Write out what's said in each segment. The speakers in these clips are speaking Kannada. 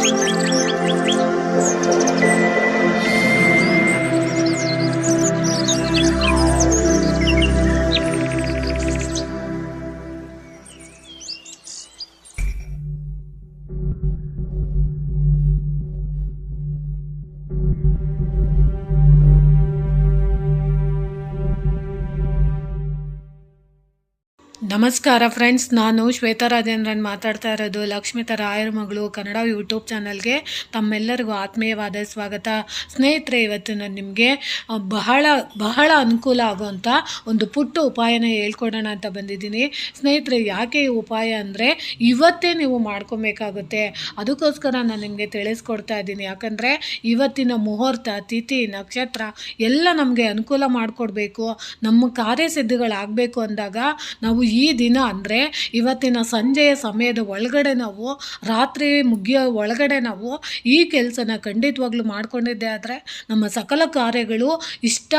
Música ನಮಸ್ಕಾರ ಫ್ರೆಂಡ್ಸ್, ನಾನು ಶ್ವೇತಾ ರಾಜೇಂದ್ರನ್ ಮಾತಾಡ್ತಾ ಇರೋದು ಲಕ್ಷ್ಮಿತ ರಾಯರ ಮಗಳು ಕನ್ನಡ ಯೂಟ್ಯೂಬ್ ಚಾನಲ್ಗೆ. ತಮ್ಮೆಲ್ಲರಿಗೂ ಆತ್ಮೀಯವಾದ ಸ್ವಾಗತ. ಸ್ನೇಹಿತರೆ, ಇವತ್ತು ನಾನು ನಿಮಗೆ ಬಹಳ ಬಹಳ ಅನುಕೂಲ ಆಗುವಂಥ ಒಂದು ಪುಟ್ಟ ಉಪಾಯನ ಹೇಳ್ಕೊಡೋಣ ಅಂತ ಬಂದಿದ್ದೀನಿ. ಸ್ನೇಹಿತರೆ, ಯಾಕೆ ಈ ಉಪಾಯ ಅಂದರೆ ಇವತ್ತೇ ನೀವು ಮಾಡ್ಕೊಬೇಕಾಗುತ್ತೆ. ಅದಕ್ಕೋಸ್ಕರ ನಾನು ನಿಮಗೆ ತಿಳಿಸ್ಕೊಡ್ತಾ ಇದ್ದೀನಿ. ಯಾಕಂದರೆ ಇವತ್ತಿನ ಮುಹೂರ್ತ, ತಿಥಿ, ನಕ್ಷತ್ರ ಎಲ್ಲ ನಮಗೆ ಅನುಕೂಲ ಮಾಡಿಕೊಡ್ಬೇಕು. ನಮ್ಮ ಕಾರ್ಯಸಿದ್ಧಿಗಳಾಗಬೇಕು ಅಂದಾಗ ನಾವು ಈ ದಿನ ಅಂದರೆ ಇವತ್ತಿನ ಸಂಜೆಯ ಸಮಯದ ಒಳಗಡೆ ನಾವು, ರಾತ್ರಿ ಮುಗಿಯೋ ಒಳಗಡೆ ನಾವು ಈ ಕೆಲಸನ ಖಂಡಿತವಾಗ್ಲೂ ಮಾಡ್ಕೊಂಡಿದ್ದೆ ಆದರೆ ನಮ್ಮ ಸಕಲ ಕಾರ್ಯಗಳು ಇಷ್ಟ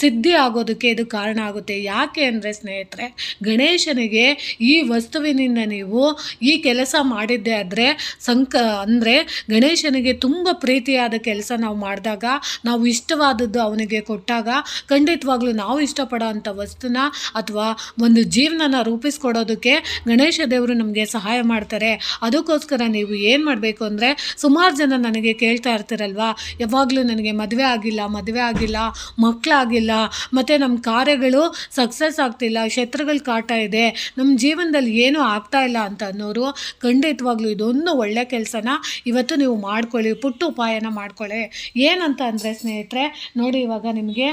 ಸಿದ್ಧಿ ಆಗೋದಕ್ಕೆ ಇದು ಕಾರಣ ಆಗುತ್ತೆ. ಯಾಕೆ ಅಂದರೆ ಸ್ನೇಹಿತರೆ, ಗಣೇಶನಿಗೆ ಈ ವಸ್ತುವಿನಿಂದ ನೀವು ಈ ಕೆಲಸ ಮಾಡಿದ್ದೆ ಆದರೆ ಸಂಕ, ಅಂದರೆ ಗಣೇಶನಿಗೆ ತುಂಬ ಪ್ರೀತಿಯಾದ ಕೆಲಸ ನಾವು ಮಾಡಿದಾಗ, ನಾವು ಇಷ್ಟವಾದದ್ದು ಅವನಿಗೆ ಕೊಟ್ಟಾಗ ಖಂಡಿತವಾಗ್ಲೂ ನಾವು ಇಷ್ಟಪಡೋ ಅಂಥ ವಸ್ತುನ ಅಥವಾ ಒಂದು ಜೀವನನ ರೂಪಿಸ್ಕೊಡೋದಕ್ಕೆ ಗಣೇಶ ದೇವರು ನಮಗೆ ಸಹಾಯ ಮಾಡ್ತಾರೆ. ಅದಕ್ಕೋಸ್ಕರ ನೀವು ಏನು ಮಾಡಬೇಕು ಅಂದರೆ ಸುಮಾರು ಜನ ನನಗೆ ಕೇಳ್ತಾ ಇರ್ತೀರಲ್ವಾ? ಯಾವಾಗಲೂ ನನಗೆ ಮದುವೆ ಆಗಿಲ್ಲ ಮದುವೆ ಆಗಿಲ್ಲ ಮಕ್ಕಳಾಗಿಲ್ಲ ಮತ್ತು ನಮ್ಮ ಕಾರ್ಯಗಳು ಸಕ್ಸಸ್ ಆಗ್ತಿಲ್ಲ, ಶತ್ರುಗಳು ಕಾಟ ಇದೆ ನಮ್ಮ ಜೀವನದಲ್ಲಿ ಏನೂ ಆಗ್ತಾ ಇಲ್ಲ ಅಂತ ಅನ್ನೋರು ಖಂಡಿತವಾಗ್ಲೂ ಇದೊಂದು ಒಳ್ಳೆ ಕೆಲಸನ ಇವತ್ತು ನೀವು ಮಾಡ್ಕೊಳ್ಳಿ, ಪುಟ್ಟ ಉಪಾಯನ ಮಾಡ್ಕೊಳ್ಳಿ. ಏನಂತ ಅಂದರೆ ಸ್ನೇಹಿತರೆ, ನೋಡಿ ಇವಾಗ ನಿಮಗೆ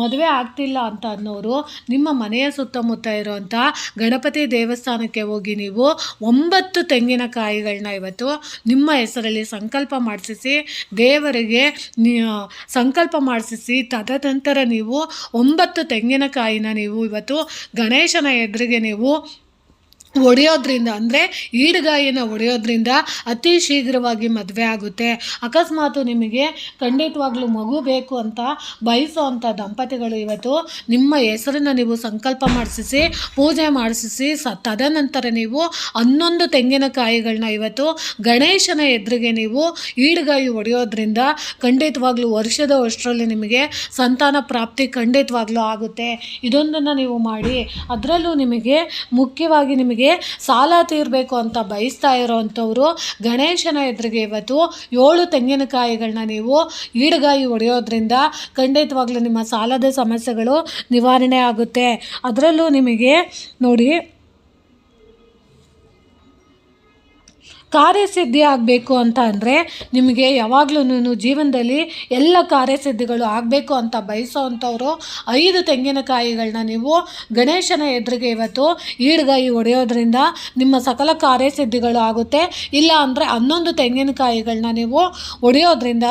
ಮದುವೆ ಆಗ್ತಿಲ್ಲ ಅಂತ ಅನ್ನೋರು ನಿಮ್ಮ ಮನೆಯ ಸುತ್ತಮುತ್ತ ಇರುವಂಥ ಗಣಪತಿ ದೇವಸ್ಥಾನಕ್ಕೆ ಹೋಗಿ ನೀವು ಒಂಬತ್ತು ತೆಂಗಿನಕಾಯಿಗಳನ್ನ ಇವತ್ತು ನಿಮ್ಮ ಹೆಸರಲ್ಲಿ ಸಂಕಲ್ಪ ಮಾಡಿಸಿ ದೇವರಿಗೆ ಸಂಕಲ್ಪ ಮಾಡಿಸಿ ತದನಂತರ ನೀವು ಒಂಬತ್ತು ತೆಂಗಿನಕಾಯಿನ ನೀವು ಇವತ್ತು ಗಣೇಶನ ಎದುರಿಗೆ ನೀವು ಒಡೆಯೋದ್ರಿಂದ, ಅಂದರೆ ಈಡುಗಾಯಿನ ಒಡೆಯೋದ್ರಿಂದ ಅತಿ ಶೀಘ್ರವಾಗಿ ಮದುವೆ ಆಗುತ್ತೆ. ಅಕಸ್ಮಾತು ನಿಮಗೆ ಖಂಡಿತವಾಗ್ಲೂ ಮಗು ಬೇಕು ಅಂತ ಬಯಸೋ ಅಂಥ ದಂಪತಿಗಳು ಇವತ್ತು ನಿಮ್ಮ ಹೆಸರನ್ನ ನೀವು ಸಂಕಲ್ಪ ಮಾಡಿಸಿ ಪೂಜೆ ಮಾಡಿಸಿ ಸ ತದನಂತರ ನೀವು ಹನ್ನೊಂದು ತೆಂಗಿನಕಾಯಿಗಳನ್ನ ಇವತ್ತು ಗಣೇಶನ ಎದುರಿಗೆ ನೀವು ಈಡುಗಾಯಿ ಒಡೆಯೋದ್ರಿಂದ ಖಂಡಿತವಾಗ್ಲೂ ವರ್ಷದ ವರ್ಷದಲ್ಲಿ ನಿಮಗೆ ಸಂತಾನ ಪ್ರಾಪ್ತಿ ಖಂಡಿತವಾಗ್ಲೂ ಆಗುತ್ತೆ. ಇದೊಂದನ್ನು ನೀವು ಮಾಡಿ, ಅದರಲ್ಲೂ ನಿಮಗೆ ಮುಖ್ಯವಾಗಿ ನಿಮಗೆ ಸಾಲ ತೀರಬೇಕು ಅಂತ ಬಯಸ್ತಾ ಇರೋವಂಥವ್ರು ಗಣೇಶನ ಎದುರಿಗೆ ಇವತ್ತು ಏಳು ತೆಂಗಿನಕಾಯಿಗಳನ್ನ ನೀವು ಈಡುಗಾಯಿ ಹೊಡೆಯೋದ್ರಿಂದ ಖಂಡಿತವಾಗ್ಲೂ ನಿಮ್ಮ ಸಾಲದ ಸಮಸ್ಯೆಗಳು ನಿವಾರಣೆ ಆಗುತ್ತೆ. ಅದರಲ್ಲೂ ನಿಮಗೆ ನೋಡಿ ಕಾರ್ಯಸಿದ್ಧಿ ಆಗಬೇಕು ಅಂತ ಅಂದರೆ ನಿಮಗೆ ಯಾವಾಗಲೂ ಜೀವನದಲ್ಲಿ ಎಲ್ಲ ಕಾರ್ಯಸಿದ್ಧಿಗಳು ಆಗಬೇಕು ಅಂತ ಬಯಸೋ ಅಂಥವರು ಐದು ತೆಂಗಿನಕಾಯಿಗಳನ್ನ ನೀವು ಗಣೇಶನ ಎದುರಿಗೆ ಇವತ್ತು ಈಡ್ಗಾಯಿ ಹೊಡೆಯೋದ್ರಿಂದ ನಿಮ್ಮ ಸಕಲ ಕಾರ್ಯಸಿದ್ಧಿಗಳು ಆಗುತ್ತೆ. ಇಲ್ಲ ಅಂದರೆ ಹನ್ನೊಂದು ತೆಂಗಿನಕಾಯಿಗಳನ್ನ ನೀವು ಹೊಡೆಯೋದ್ರಿಂದ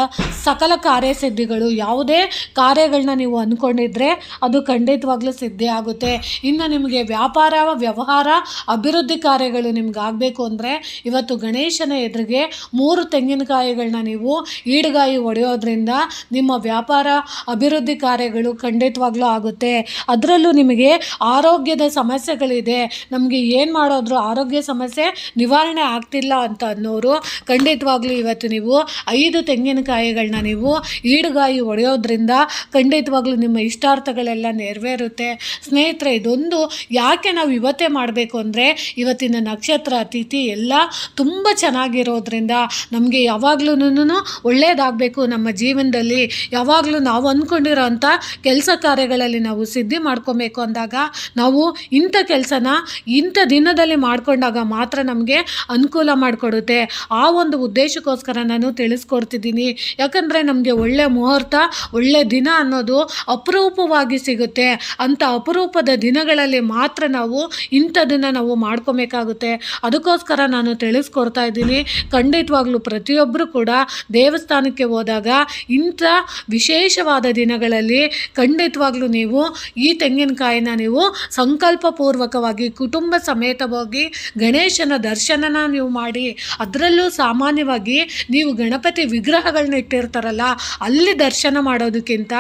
ಸಕಲ ಕಾರ್ಯಸಿದ್ಧಿಗಳು ಯಾವುದೇ ಕಾರ್ಯಗಳನ್ನ ನೀವು ಅಂದ್ಕೊಂಡಿದ್ರೆ ಅದು ಖಂಡಿತವಾಗ್ಲೂ ಸಿದ್ಧಿ ಆಗುತ್ತೆ. ಇನ್ನು ನಿಮಗೆ ವ್ಯಾಪಾರ, ವ್ಯವಹಾರ, ಅಭಿವೃದ್ಧಿ ಕಾರ್ಯಗಳು ನಿಮ್ಗೆ ಆಗಬೇಕು ಅಂದರೆ ಇವತ್ತು ಗಣೇಶನ ಎದುರಿಗೆ ಮೂರು ತೆಂಗಿನಕಾಯಿಗಳನ್ನ ನೀವು ಈಡುಗಾಯಿ ಒಡೆಯೋದ್ರಿಂದ ನಿಮ್ಮ ವ್ಯಾಪಾರ ಅಭಿವೃದ್ಧಿ ಕಾರ್ಯಗಳು ಖಂಡಿತವಾಗ್ಲೂ ಆಗುತ್ತೆ. ಅದರಲ್ಲೂ ನಿಮಗೆ ಆರೋಗ್ಯದ ಸಮಸ್ಯೆಗಳಿದೆ. ನಮಗೆ ಏನು ಮಾಡೋದ್ರು ಆರೋಗ್ಯ ಸಮಸ್ಯೆ ನಿವಾರಣೆ ಆಗ್ತಿಲ್ಲ ಅಂತ ಅನ್ನೋರು ಖಂಡಿತವಾಗ್ಲೂ ಇವತ್ತು ನೀವು ಐದು ತೆಂಗಿನಕಾಯಿಗಳನ್ನ ನೀವು ಈಡುಗಾಯಿ ಒಡೆಯೋದ್ರಿಂದ ಖಂಡಿತವಾಗ್ಲೂ ನಿಮ್ಮ ಇಷ್ಟಾರ್ಥಗಳೆಲ್ಲ ನೆರವೇರುತ್ತೆ. ಸ್ನೇಹಿತರೆ, ಇದೊಂದು ಯಾಕೆ ನಾವು ಇವತ್ತೇ ಮಾಡಬೇಕು ಅಂದರೆ ಇವತ್ತಿನ ನಕ್ಷತ್ರ ಅತಿಥಿ ಎಲ್ಲ ತುಂಬ ಚೆನ್ನಾಗಿರೋದ್ರಿಂದ ನಮಗೆ ಯಾವಾಗ್ಲೂ ಒಳ್ಳೆಯದಾಗಬೇಕು ನಮ್ಮ ಜೀವನದಲ್ಲಿ ಯಾವಾಗಲೂ ನಾವು ಅಂದ್ಕೊಂಡಿರೋ ಅಂಥ ಕೆಲಸ ಕಾರ್ಯಗಳಲ್ಲಿ ನಾವು ಸಿದ್ಧಿ ಮಾಡ್ಕೊಬೇಕು ಅಂದಾಗ ನಾವು ಇಂಥ ಕೆಲಸನ ಇಂಥ ದಿನದಲ್ಲಿ ಮಾಡ್ಕೊಂಡಾಗ ಮಾತ್ರ ನಮಗೆ ಅನುಕೂಲ ಮಾಡಿಕೊಡುತ್ತೆ. ಆ ಒಂದು ಉದ್ದೇಶಕ್ಕೋಸ್ಕರ ನಾನು ತಿಳಿಸ್ಕೊಡ್ತಿದ್ದೀನಿ. ಯಾಕಂದರೆ ನಮಗೆ ಒಳ್ಳೆ ಮುಹೂರ್ತ, ಒಳ್ಳೆ ದಿನ ಅನ್ನೋದು ಅಪರೂಪವಾಗಿ ಸಿಗುತ್ತೆ. ಅಂಥ ಅಪರೂಪದ ದಿನಗಳಲ್ಲಿ ಮಾತ್ರ ನಾವು ಇಂಥದನ್ನು ನಾವು ಮಾಡ್ಕೊಬೇಕಾಗುತ್ತೆ. ಅದಕ್ಕೋಸ್ಕರ ನಾನು ತಿಳಿಸ್ಕೊಡ್ತಾ ಇದ್ದೀನಿ ಖಂಡಿತವಾಗ್ಲೂ ಪ್ರತಿಯೊಬ್ಬರು ಕೂಡ ದೇವಸ್ಥಾನಕ್ಕೆ ಹೋದಾಗ ಇಂಥ ವಿಶೇಷವಾದ ದಿನಗಳಲ್ಲಿ ಖಂಡಿತವಾಗ್ಲೂ ನೀವು ಈ ತೆಂಗಿನಕಾಯಿನ ನೀವು ಸಂಕಲ್ಪಪೂರ್ವಕವಾಗಿ ಕುಟುಂಬ ಸಮೇತವಾಗಿ ಗಣೇಶನ ದರ್ಶನನ ನೀವು ಮಾಡಿ, ಅದರಲ್ಲೂ ಸಾಮಾನ್ಯವಾಗಿ ನೀವು ಗಣಪತಿ ವಿಗ್ರಹಗಳನ್ನ ಇಟ್ಟಿರ್ತಾರಲ್ಲ, ಅಲ್ಲಿ ದರ್ಶನ ಮಾಡೋದಕ್ಕಿಂತ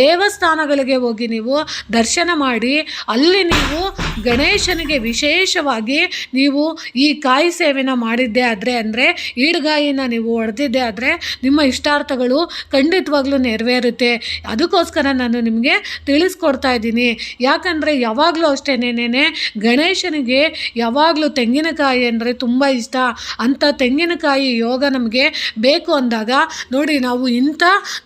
ದೇವಸ್ಥಾನಗಳಿಗೆ ಹೋಗಿ ನೀವು ದರ್ಶನ ಮಾಡಿ, ಅಲ್ಲಿ ನೀವು ಗಣೇಶನಿಗೆ ವಿಶೇಷವಾಗಿ ನೀವು ಈ ಕಾಯಿ ಸೇವೆನ ಮಾಡಿದ್ದೆ ಹೊಡೆದಿದ್ದೆ ಆದರೆ ಅಂದರೆ ಈಡ್ಗಾಯಿನ ನೀವು ಹೊಡೆದಿದ್ದೆ ಆದರೆ ನಿಮ್ಮ ಇಷ್ಟಾರ್ಥಗಳು ಖಂಡಿತವಾಗ್ಲೂ ನೆರವೇರುತ್ತೆ. ಅದಕ್ಕೋಸ್ಕರ ನಾನು ನಿಮಗೆ ತಿಳಿಸ್ಕೊಡ್ತಾ ಇದ್ದೀನಿ. ಯಾಕಂದರೆ ಯಾವಾಗಲೂ ಅಷ್ಟೇನೇನೆ ಗಣೇಶನಿಗೆ ಯಾವಾಗಲೂ ತೆಂಗಿನಕಾಯಿ ಅಂದರೆ ತುಂಬ ಇಷ್ಟ. ಅಂಥ ತೆಂಗಿನಕಾಯಿ ಯೋಗ ನಮಗೆ ಬೇಕು ಅಂದಾಗ ನೋಡಿ ನಾವು ಇಂಥ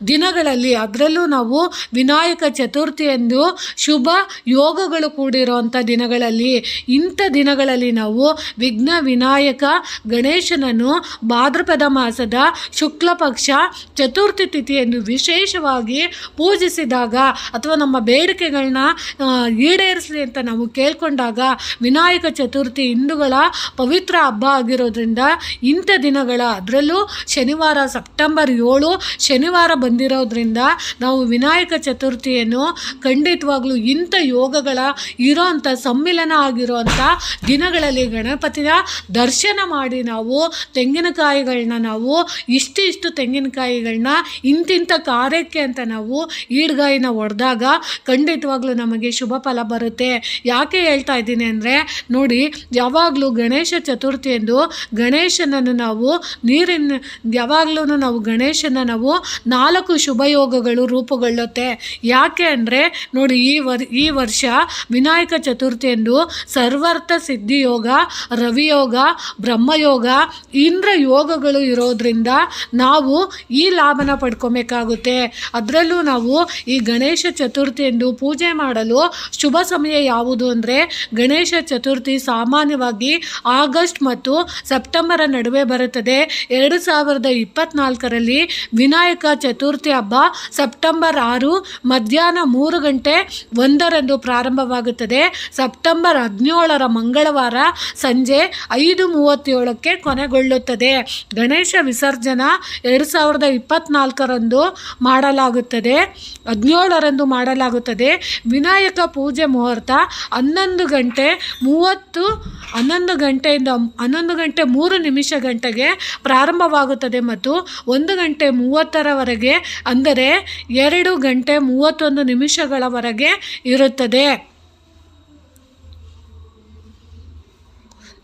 ದಿನಗಳಲ್ಲಿ ಅದರಲ್ಲೂ ನಾವು ವಿನಾಯಕ ಚತುರ್ಥಿ ಎಂದು ಶುಭ ಯೋಗಗಳು ಕೂಡಿರುವಂಥ ದಿನಗಳಲ್ಲಿ ಇಂಥ ದಿನಗಳಲ್ಲಿ ನಾವು ವಿಘ್ನ ವಿನಾಯಕ ಗಣೇಶನನ್ನು ಭಾದ್ರಪದ ಮಾಸದ ಶುಕ್ಲ ಪಕ್ಷ ಚತುರ್ಥಿ ತಿಥಿಯನ್ನು ವಿಶೇಷವಾಗಿ ಪೂಜಿಸಿದಾಗ ಅಥವಾ ನಮ್ಮ ಬೇಡಿಕೆಗಳನ್ನ ಈಡೇರಿಸಲಿ ಅಂತ ನಾವು ಕೇಳ್ಕೊಂಡಾಗ ವಿನಾಯಕ ಚತುರ್ಥಿ ಹಿಂದೂಗಳ ಪವಿತ್ರ ಹಬ್ಬ ಆಗಿರೋದ್ರಿಂದ ಇಂಥ ದಿನಗಳ ಅದರಲ್ಲೂ ಶನಿವಾರ ಸೆಪ್ಟೆಂಬರ್ ಏಳು ಶನಿವಾರ ಬಂದಿರೋದ್ರಿಂದ ನಾವು ವಿನಾಯಕ ಚತುರ್ಥಿಯನ್ನು ಖಂಡಿತವಾಗ್ಲೂ ಇಂಥ ಯೋಗಗಳ ಇರೋ ಅಂಥ ಸಮ್ಮಿಲನ ಆಗಿರೋಂಥ ದಿನಗಳಲ್ಲಿ ಗಣಪತಿಯ ದರ್ಶನ ಮಾಡಿ ನಾವು ತೆಂಗಿನಕಾಯಿಗಳನ್ನ ನಾವು ಇಷ್ಟು ಇಷ್ಟು ತೆಂಗಿನಕಾಯಿಗಳನ್ನ ಇಂತಿಂಥ ಕಾರ್ಯಕ್ಕೆ ಅಂತ ನಾವು ಈಡ್ಗಾಯಿನ ಹೊಡೆದಾಗ ಖಂಡಿತವಾಗ್ಲೂ ನಮಗೆ ಶುಭ ಫಲ ಬರುತ್ತೆ. ಯಾಕೆ ಹೇಳ್ತಾ ಇದ್ದೀನಿ ಅಂದರೆ ನೋಡಿ ಯಾವಾಗಲೂ ಗಣೇಶ ಚತುರ್ಥಿ ಎಂದು ಗಣೇಶನನ್ನು ನಾವು ನೀರಿನ ಯಾವಾಗಲೂ ನಾವು ಗಣೇಶನ ನಾವು ನಾಲ್ಕು ಶುಭಯೋಗಗಳು ರೂಪುಗೊಳ್ಳುತ್ತೆ. ಯಾಕೆ ಅಂದರೆ ನೋಡಿ ಈ ವರ್, ಈ ವರ್ಷ ವಿನಾಯಕ ಚತುರ್ಥಿ ಎಂದು ಸರ್ವಾರ್ಥ ಸಿದ್ಧಿಯೋಗ, ರವಿಯೋಗ, ಬ್ರಹ್ಮಯೋಗ ಇಂದ್ರ ಯೋಗಗಳು ಇರೋದ್ರಿಂದ ನಾವು ಈ ಲಾಭನ ಪಡ್ಕೊಬೇಕಾಗುತ್ತೆ. ಅದರಲ್ಲೂ ನಾವು ಈ ಗಣೇಶ ಚತುರ್ಥಿ ಎಂದು ಪೂಜೆ ಮಾಡಲು ಶುಭ ಸಮಯ ಯಾವುದು ಅಂದರೆ ಗಣೇಶ ಚತುರ್ಥಿ ಸಾಮಾನ್ಯವಾಗಿ ಆಗಸ್ಟ್ ಮತ್ತು ಸೆಪ್ಟೆಂಬರ ನಡುವೆ ಬರುತ್ತದೆ. ಎರಡು ಸಾವಿರದ ಇಪ್ಪತ್ನಾಲ್ಕರಲ್ಲಿ ವಿನಾಯಕ ಚತುರ್ಥಿ ಹಬ್ಬ ಸೆಪ್ಟೆಂಬರ್ ಆರು ಮಧ್ಯಾಹ್ನ ಮೂರು ಗಂಟೆ ಒಂದರಂದು ಪ್ರಾರಂಭವಾಗುತ್ತದೆ. ಸೆಪ್ಟೆಂಬರ್ ಹದಿನೇಳರ ಮಂಗಳವಾರ ಸಂಜೆ ಐದು ಮೂವತ್ತೇಳಕ್ಕೆ ಕೊನೆಗೊಳ್ಳುತ್ತದೆ. ಗಣೇಶ ವಿಸರ್ಜನಾ ಎರಡು ಸಾವಿರದ ಇಪ್ಪತ್ನಾಲ್ಕರಂದು ಮಾಡಲಾಗುತ್ತದೆ. ಹದಿನೇಳರಂದು ಮಾಡಲಾಗುತ್ತದೆ. ವಿನಾಯಕ ಪೂಜೆ ಮುಹೂರ್ತ ಹನ್ನೊಂದು ಗಂಟೆ ಮೂವತ್ತು, ಹನ್ನೊಂದು ಗಂಟೆಯಿಂದ ಹನ್ನೊಂದು ಗಂಟೆ ಮೂರು ನಿಮಿಷ ಗಂಟೆಗೆ ಪ್ರಾರಂಭವಾಗುತ್ತದೆ ಮತ್ತು ಒಂದು ಗಂಟೆ ಮೂವತ್ತರವರೆಗೆ, ಅಂದರೆ ಎರಡು ಗಂಟೆ ಮೂವತ್ತೊಂದು ನಿಮಿಷಗಳವರೆಗೆ ಇರುತ್ತದೆ.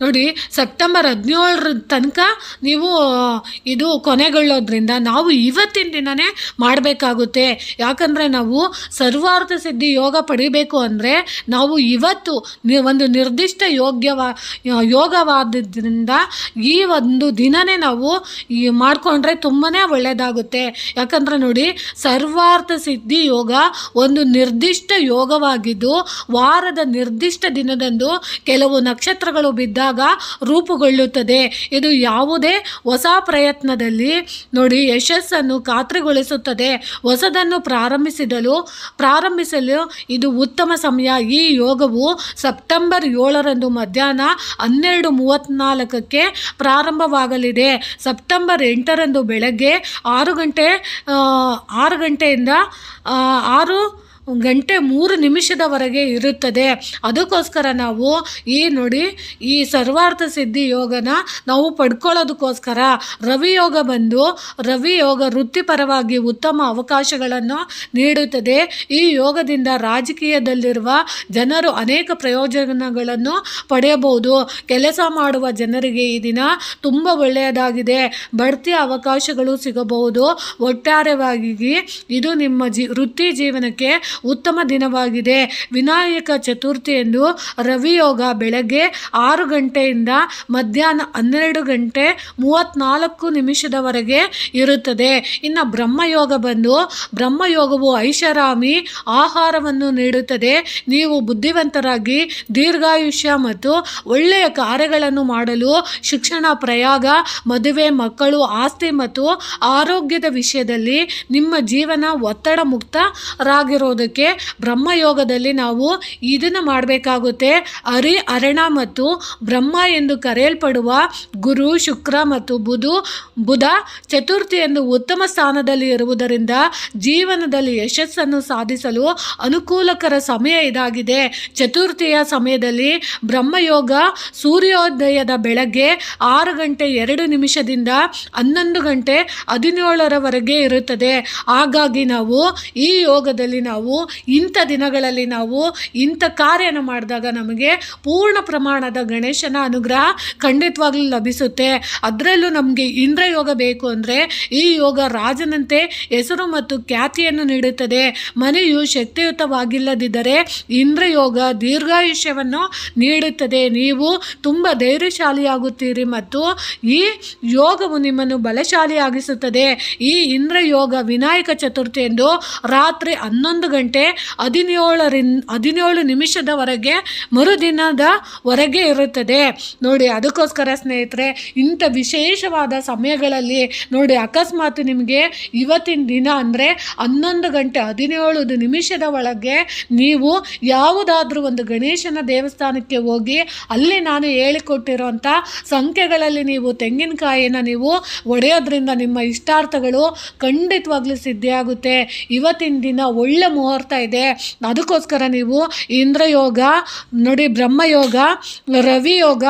ನೋಡಿ, ಸೆಪ್ಟೆಂಬರ್ ಹದಿನೇಳರ ತನಕ ನೀವು, ಇದು ಕೊನೆಗೊಳ್ಳೋದ್ರಿಂದ ನಾವು ಇವತ್ತಿನ ದಿನವೇ ಮಾಡಬೇಕಾಗುತ್ತೆ. ಯಾಕಂದರೆ ನಾವು ಸರ್ವಾರ್ಥ ಸಿದ್ಧಿ ಯೋಗ ಪಡಿಬೇಕು ಅಂದರೆ ನಾವು ಇವತ್ತು ಒಂದು ನಿರ್ದಿಷ್ಟ ಯೋಗ್ಯವ, ಯೋಗವಾದದ್ರಿಂದ ಈ ಒಂದು ದಿನನೇ ನಾವು ಈ ಮಾಡಿಕೊಂಡ್ರೆ ತುಂಬಾ ಒಳ್ಳೆಯದಾಗುತ್ತೆ ಯಾಕಂದರೆ ನೋಡಿ, ಸರ್ವಾರ್ಥ ಸಿದ್ಧಿ ಯೋಗ ಒಂದು ನಿರ್ದಿಷ್ಟ ಯೋಗವಾಗಿದ್ದು ವಾರದ ನಿರ್ದಿಷ್ಟ ದಿನದಂದು ಕೆಲವು ನಕ್ಷತ್ರಗಳು ಬಿದ್ದಾಗ ರೂಪುಗೊಳ್ಳುತ್ತದೆ? ಇದು ಯಾವುದೇ ಹೊಸ ಪ್ರಯತ್ನದಲ್ಲಿ ನೋಡಿ ಯಶಸ್ಸನ್ನು ಖಾತ್ರಿಗೊಳಿಸುತ್ತದೆ. ಹೊಸದನ್ನು ಪ್ರಾರಂಭಿಸಿದಲು, ಪ್ರಾರಂಭಿಸಲು ಇದು ಉತ್ತಮ ಸಮಯ. ಈ ಯೋಗವು ಸೆಪ್ಟೆಂಬರ್ ಏಳರಂದು ಮಧ್ಯಾಹ್ನ ಹನ್ನೆರಡು ಮೂವತ್ತ್ನಾಲ್ಕಕ್ಕೆ ಪ್ರಾರಂಭವಾಗಲಿದೆ. ಸೆಪ್ಟೆಂಬರ್ ಎಂಟರಂದು ಬೆಳಗ್ಗೆ ಆರು ಗಂಟೆ ಆರು ಗಂಟೆಯಿಂದ ಆರು ಗಂಟೆ ಮೂರು ನಿಮಿಷದವರೆಗೆ ಇರುತ್ತದೆ. ಅದಕ್ಕೋಸ್ಕರ ನಾವು ಈ ನೋಡಿ, ಈ ಸರ್ವಾರ್ಥ ಸಿದ್ಧಿ ಯೋಗನ ನಾವು ಪಡ್ಕೊಳ್ಳೋದಕ್ಕೋಸ್ಕರ ರವಿಯೋಗ ಬಂದು, ರವಿ ಯೋಗ ವೃತ್ತಿಪರವಾಗಿ ಉತ್ತಮ ಅವಕಾಶಗಳನ್ನು ನೀಡುತ್ತದೆ. ಈ ಯೋಗದಿಂದ ರಾಜಕೀಯದಲ್ಲಿರುವ ಜನರು ಅನೇಕ ಪ್ರಯೋಜನಗಳನ್ನು ಪಡೆಯಬಹುದು. ಕೆಲಸ ಮಾಡುವ ಜನರಿಗೆ ಈ ದಿನ ತುಂಬ ಒಳ್ಳೆಯದಾಗಿದೆ. ಬಡ್ತಿ ಅವಕಾಶಗಳು ಸಿಗಬಹುದು. ಒಟ್ಟಾರೆವಾಗಿ ಇದು ನಿಮ್ಮ ಜಿ, ವೃತ್ತಿ ಜೀವನಕ್ಕೆ ಉತ್ತಮ ದಿನವಾಗಿದೆ. ವಿನಾಯಕ ಚತುರ್ಥಿಯಂದು ರವಿಯೋಗ ಬೆಳಗ್ಗೆ ಆರು ಗಂಟೆಯಿಂದ ಮಧ್ಯಾಹ್ನ ಹನ್ನೆರಡು ಗಂಟೆ ಮೂವತ್ತ್ನಾಲ್ಕು ನಿಮಿಷದವರೆಗೆ ಇರುತ್ತದೆ. ಇನ್ನು ಬ್ರಹ್ಮಯೋಗ ಬಂದು ಬ್ರಹ್ಮಯೋಗವು ಐಷಾರಾಮಿ ಆಹಾರವನ್ನು ನೀಡುತ್ತದೆ. ನೀವು ಬುದ್ಧಿವಂತರಾಗಿ ದೀರ್ಘಾಯುಷ್ಯ ಮತ್ತು ಒಳ್ಳೆಯ ಕಾರ್ಯಗಳನ್ನು ಮಾಡಲು ಶಿಕ್ಷಣ ಪ್ರಯಾಗ, ಮದುವೆ, ಮಕ್ಕಳು, ಆಸ್ತಿ ಮತ್ತು ಆರೋಗ್ಯದ ವಿಷಯದಲ್ಲಿ ನಿಮ್ಮ ಜೀವನ ಒತ್ತಡ ಮುಕ್ತರಾಗಿರೋದಕ್ಕೆ ಬ್ರಹ್ಮಯೋಗದಲ್ಲಿ ನಾವು ಇದನ್ನು ಮಾಡಬೇಕಾಗುತ್ತೆ. ಅರಿ, ಅರಣ ಮತ್ತು ಬ್ರಹ್ಮ ಎಂದು ಕರೆಯಲ್ಪಡುವ ಗುರು, ಶುಕ್ರ ಮತ್ತು ಬುಧು, ಬುಧ ಚತುರ್ಥಿ ಎಂದು ಉತ್ತಮ ಸ್ಥಾನದಲ್ಲಿ ಇರುವುದರಿಂದ ಜೀವನದಲ್ಲಿ ಯಶಸ್ಸನ್ನು ಸಾಧಿಸಲು ಅನುಕೂಲಕರ ಸಮಯ ಇದಾಗಿದೆ. ಚತುರ್ಥಿಯ ಸಮಯದಲ್ಲಿ ಬ್ರಹ್ಮಯೋಗ ಸೂರ್ಯೋದಯದ ಬೆಳಗ್ಗೆ ಆರು ಗಂಟೆ ಎರಡು ನಿಮಿಷದಿಂದ ಹನ್ನೊಂದು ಗಂಟೆ ಹದಿನೇಳರವರೆಗೆ ಇರುತ್ತದೆ. ಹಾಗಾಗಿ ನಾವು ಈ ಯೋಗದಲ್ಲಿ ನಾವು ನಾವು ಇಂಥ ದಿನಗಳಲ್ಲಿ ನಾವು ಇಂಥ ಕಾರ್ಯನ ಮಾಡಿದಾಗ ನಮಗೆ ಪೂರ್ಣ ಪ್ರಮಾಣದ ಗಣೇಶನ ಅನುಗ್ರಹ ಖಂಡಿತವಾಗ್ಲೂ ಲಭಿಸುತ್ತೆ. ಅದರಲ್ಲೂ ನಮಗೆ ಇಂದ್ರ ಯೋಗ ಬೇಕು ಅಂದರೆ ಈ ಯೋಗ ರಾಜನಂತೆ ಹೆಸರು ಮತ್ತು ಖ್ಯಾತಿಯನ್ನು ನೀಡುತ್ತದೆ. ಮನೆಯು ಶಕ್ತಿಯುತವಾಗಿಲ್ಲದಿದ್ದರೆ ಇಂದ್ರ ಯೋಗ ದೀರ್ಘಾಯುಷ್ಯವನ್ನು ನೀಡುತ್ತದೆ. ನೀವು ತುಂಬ ಧೈರ್ಯಶಾಲಿಯಾಗುತ್ತೀರಿ ಮತ್ತು ಈ ಯೋಗವು ನಿಮ್ಮನ್ನು ಬಲಶಾಲಿಯಾಗಿಸುತ್ತದೆ. ಈ ಇಂದ್ರ ಯೋಗ ವಿನಾಯಕ ಚತುರ್ಥಿ ಎಂದು ರಾತ್ರಿ ಹನ್ನೊಂದು ಗಂಟೆ ಹದಿನೇಳರಿಂದ ಹದಿನೇಳು ನಿಮಿಷದವರೆಗೆ ಮರುದಿನದವರೆಗೆ ಇರುತ್ತದೆ. ನೋಡಿ, ಅದಕ್ಕೋಸ್ಕರ ಸ್ನೇಹಿತರೆ, ಇಂಥ ವಿಶೇಷವಾದ ಸಮಯಗಳಲ್ಲಿ ನೋಡಿ, ಅಕಸ್ಮಾತ್ ನಿಮಗೆ ಇವತ್ತಿನ ದಿನ ಅಂದರೆ ಹನ್ನೊಂದು ಗಂಟೆ ಹದಿನೇಳು ನಿಮಿಷದ ಒಳಗೆ ನೀವು ಯಾವುದಾದ್ರೂ ಒಂದು ಗಣೇಶನ ದೇವಸ್ಥಾನಕ್ಕೆ ಹೋಗಿ ಅಲ್ಲಿ ನಾನು ಹೇಳಿಕೊಟ್ಟಿರೋಂಥ ಸಂಖ್ಯೆಗಳಲ್ಲಿ ನೀವು ತೆಂಗಿನಕಾಯಿನ ನೀವು ಒಡೆಯೋದ್ರಿಂದ ನಿಮ್ಮ ಇಷ್ಟಾರ್ಥಗಳು ಖಂಡಿತವಾಗ್ಲೂ ಸಿದ್ಧಿಯಾಗುತ್ತೆ. ಇವತ್ತಿನ ದಿನ ಒಳ್ಳೆ ಮುಹೂರ್ತ ಇದೆ. ಅದಕ್ಕೋಸ್ಕರ ನೀವು ಇಂದ್ರಯೋಗ, ನೋಡಿ ಬ್ರಹ್ಮಯೋಗ ರವಿ ಯೋಗ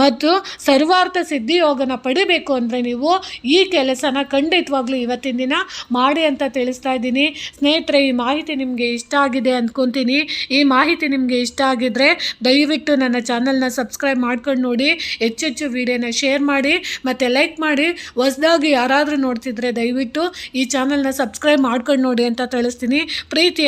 ಮತ್ತು ಸರ್ವಾರ್ಥ ಸಿದ್ಧಿ ಯೋಗನ ಪಡಿಬೇಕು ಅಂದರೆ ನೀವು ಈ ಕೆಲಸನ ಖಂಡಿತವಾಗ್ಲೂ ಇವತ್ತಿನ ದಿನ ಮಾಡಿ ಅಂತ ತಿಳಿಸ್ತಾ ಇದ್ದೀನಿ. ಸ್ನೇಹಿತರೆ, ಈ ಮಾಹಿತಿ ನಿಮಗೆ ಇಷ್ಟ ಆಗಿದೆ ಅಂದ್ಕೊತೀನಿ ಈ ಮಾಹಿತಿ ನಿಮಗೆ ಇಷ್ಟ ಆಗಿದ್ರೆ ದಯವಿಟ್ಟು ನನ್ನ ಚಾನಲ್ನ ಸಬ್ಸ್ಕ್ರೈಬ್ ಮಾಡ್ಕೊಂಡು ನೋಡಿ. ಹೆಚ್ಚೆಚ್ಚು ವಿಡಿಯೋನ ಶೇರ್ ಮಾಡಿ ಮತ್ತು ಲೈಕ್ ಮಾಡಿ. ಹೊಸದಾಗಿ ಯಾರಾದರೂ ನೋಡ್ತಿದ್ರೆ ದಯವಿಟ್ಟು ಈ ಚಾನಲ್ನ ಸಬ್ಸ್ಕ್ರೈಬ್ ಮಾಡ್ಕೊಂಡು ನೋಡಿ ಅಂತ ತಿಳಿಸ್ತೀನಿ. ಪ್ರೀತಿಯ